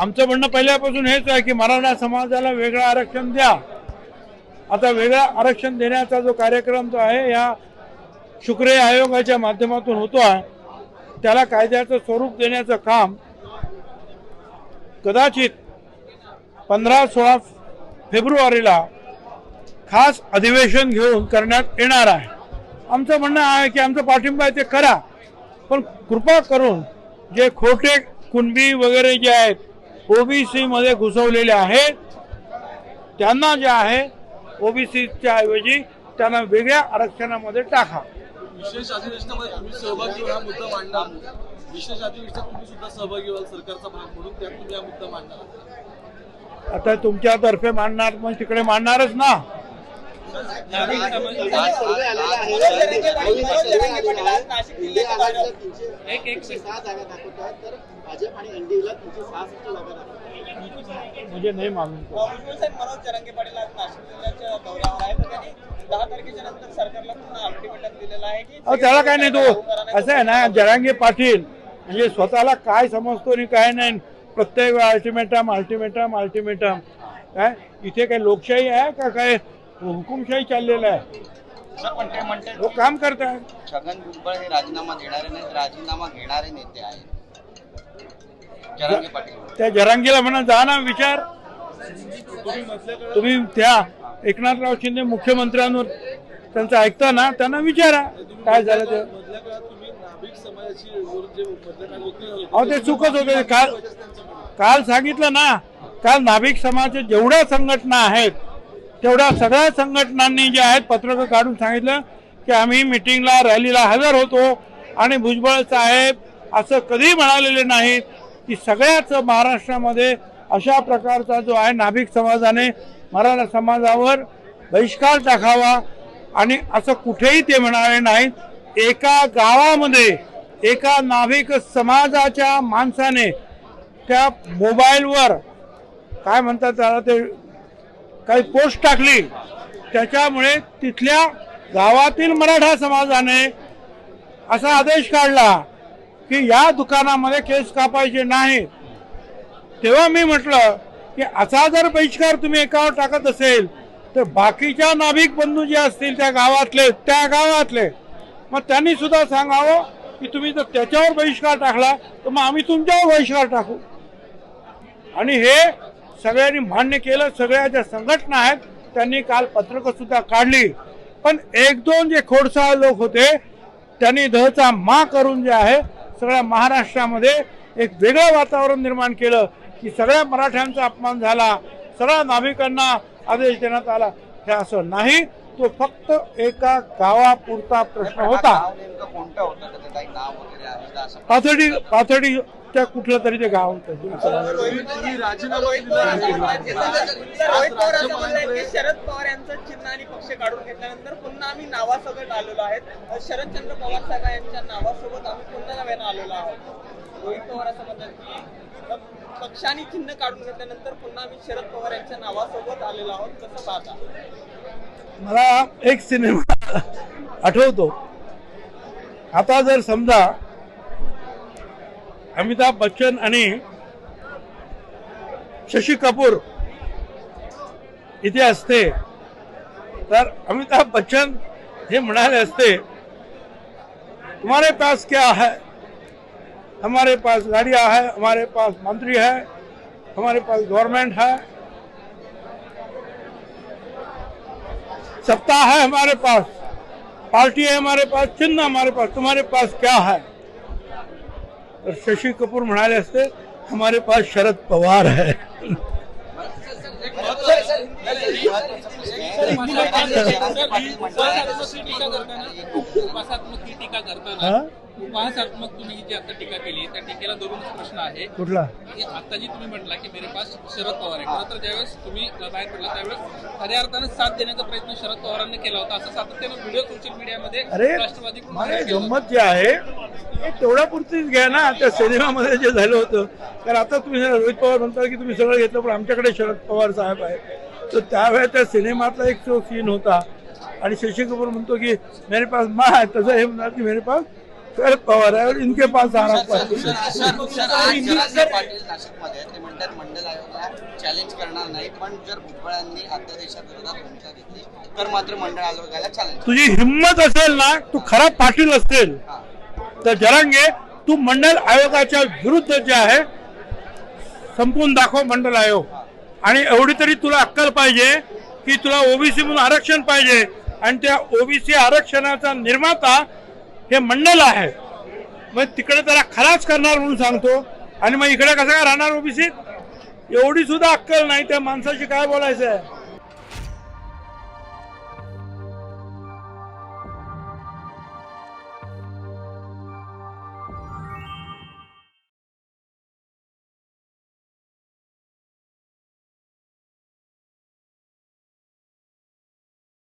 आमचं म्हणणं पहिल्यापासून हेच आहे की मराठा समाजाला वेगळं आरक्षण द्या. आता वेगळं आरक्षण देण्याचा जो कार्यक्रम जो आहे या शुक्रिय आयोगाच्या माध्यमातून होतो आहे. त्याला कायद्याचं स्वरूप देण्याचं काम कदाचित पंधरा सोळा फेब्रुवारीला खास अधिवेशन घेऊन करण्यात येणार आहे. आमचं म्हणणं आहे की आमचं पाठिंबा आहे ते करा पण कृपा करून जे खोटे कुणबी वगैरे जे आहेत ओबीसी मध्ये घुसवलेले आहेत. त्यांना जे आहे ओबीसीच्या ऐवजी त्यांना वेगळ्या आरक्षणामध्ये टाका. विशेष अधिवेशनामध्ये तुम्ही सहभागी हा मुद्दा मांडणार विशेष अधिवेशनात तुम्ही सुद्धा सहभागी व्हाल सरकारचा भाग म्हणून. त्यात तुम्ही हा मुद्दा मांडणार आता तुमच्यातर्फे मांडणार मग तिकडे मांडणारच ना. एक- एक सहा जागा दाखवत आहेत तर भाजप आणि एनडीएला तीनशे सहासष्ट जागा म्हणजे नाही मालूम। मनोज चरंगे पाटील आज नाशिक जिल्ह्याच्या दौऱ्यावर आहे तर त्यांनी दहा तारखेच्या नंतर सरकारला पुन्हा अल्टिमेटम आहे की त्याला काय नाही तो. असं आहे ना जरांगे पाटील म्हणजे स्वतःला काय समजतो आणि काय नाही प्रत्येक वेळा अल्टिमेटम अल्टिमेटम अल्टिमेटम काय? इथे काय लोकशाही आहे का काय? हुकुमशाही चाललेलं आहे. पण ते म्हणते लोक काम करतात छगन भुजबळ हे राजीनामा देणारे नाहीत राजीनामा घेणारे नेते आहेत. जरांगे पाटील. त्या जरांगीला म्हणा जा ना विचार. तुम्ही त्या एकनाथराव शिंदे मुख्यमंत्र्यांवर त्यांचं ऐकता ना त्यांना विचारा. काय झालं ते? अहो ते चुकच होते. काल काल सांगितलं ना काल नाभिक समाजाच्या जेवढ्या संघटना आहेत तेवढ्या सगळ्या संघटनांनी जे आहेत पत्रकं काढून सांगितलं की आम्ही मिटिंगला रॅलीला हजर होतो. आणि भुजबळ साहेब असं कधी म्हणालेले नाहीत की सगळ्याच महाराष्ट्रामध्ये अशा प्रकारचा जो आहे नाभिक समाजाने मराठा समाजावर बहिष्कार टाकावा. आणि असं कुठेही ते म्हणाले नाहीत एका गावामध्ये एका नाभिक समाजाच्या माणसाने त्या मोबाईलवर काय म्हणतात त्याला ते काही पोस्ट टाकली. त्याच्यामुळे तिथल्या गावातील मराठा समाजाने असा आदेश काढला की या दुकानामध्ये केस कापायचे नाही तेव्हा मी म्हटलं की असा जर बहिष्कार तुम्ही एकावर टाकत असेल तर बाकीच्या नाभिक बंधू जे असतील त्या गावातले त्या गावातले मग त्यांनी सुद्धा सांगावं की तुम्ही जर त्याच्यावर बहिष्कार टाकला तर मग आम्ही तुमच्यावर बहिष्कार टाकू. आणि हे सगळ्यांनी मान्य केलं सगळ्या ज्या संघटना आहेत त्यांनी काल पत्रकं सुद्धा काढली. पण एक दोन जे खोडसाळ लोक होते त्यांनी दहचा मा करून जे आहे सगळ्या महाराष्ट्रामध्ये एक वेगळं वातावरण निर्माण केलं की सगळ्या मराठ्यांचा अपमान झाला सगळ्या नाभिकांना आदेश देण्यात आला. हे असं नाही तो फक्त एका गावापुरता प्रश्न होता. नाव नेमकं कोणतं होतं त्याचं काही नाव वगैरे आहे का असं पाथर्डी पाथर्डीच्या कुठलं तरी ते गाव होतं रोहित पवार असं म्हणतायत की शरद पवार यांचं चिन्ह आणि पक्ष काढून घेतल्यानंतर पुन्हा आम्ही नावासकट आलेलो आहेत. शरदचंद्र पवार साहेब यांच्या नावासोबत आम्ही पुन्हा नव्यानं आलेलो आहोत. रोहित पवार असं म्हणतात की पक्ष आणि चिन्ह काढून घेतल्यानंतर पुन्हा आम्ही शरद पवार यांच्या नावासोबत आलेलो आहोत. कसं पाहता? मला एक सिनेमा आठवतो. आता जर समजा अमिताभ बच्चन आणि शशी कपूर इथे असते. तर अमिताभ बच्चन हे म्हणाले असते तुम्हारे पास क्या है? हमारे पास गाड़ियां है हमारे पास मंत्री है हमारे पास गवर्नमेंट है। सत्ता है हमारे पास पार्टी है हमारे पास चिन्ह हमारे पास तुम्हारे पास क्या है? तर शशी कपूर म्हणाले असते हमारे पास शरद पवार है. टीका करताना उपहासात्मक तुम्ही जी आता टीका केली त्या टीकेला धरूनच प्रश्न आहे कुठला? आता जी तुम्ही म्हटला की मेरे पास शरद पवार आहे खरं तर ज्यावेळेस तुम्ही बाहेर पडला त्यावेळेस खऱ्या अर्थानं साथ देण्याचा प्रयत्न शरद पवारांनी केला होता. असं सातत्यानं व्हिडिओ सोशल मीडियामध्ये राष्ट्रवादी गंमत जे आहे हे तेवढ्या पुरतीच घ्या ना. त्या सिनेमामध्ये जे झालं होतं. तर आता तुम्ही रोहित पवार म्हणता की तुम्ही सगळं घेतलं पण आमच्याकडे शरद पवार साहेब आहे तर त्यावेळेस त्या सिनेमातला एक जो सीन होता. आणि शशी कपूर म्हणतो की मेरे पास मा आहे. तसं हे म्हणतात की मेरे पास शरद पवार है और इनके पास सर, मंडल आयोगाला चॅलेंज करणार नाही पण जर भुजबळांनी अध्यादेशाविरोधात भूमिका घेतली तर मात्र मंडळ आयोगाला चॅलेंज तुझी हिंमत असेल ना तू खरा पाटील असेल. तर जरांगे तू मंडल आयोगाच्या विरुद्ध जे आहे संपवून दाखव मंडल आयोग. आणि एवढी तरी तुला अक्कल पाहिजे की तुला ओबीसी म्हणून आरक्षण पाहिजे. आणि त्या ओबीसी आरक्षणाचा निर्माता हे मंडल आहे. मग तिकडे त्याला खराच करणार म्हणून सांगतो. आणि मग इकडे कसं काय राहणार ओबीसीत एवढी सुद्धा अक्कल नाही त्या माणसाशी काय बोलायचं आहे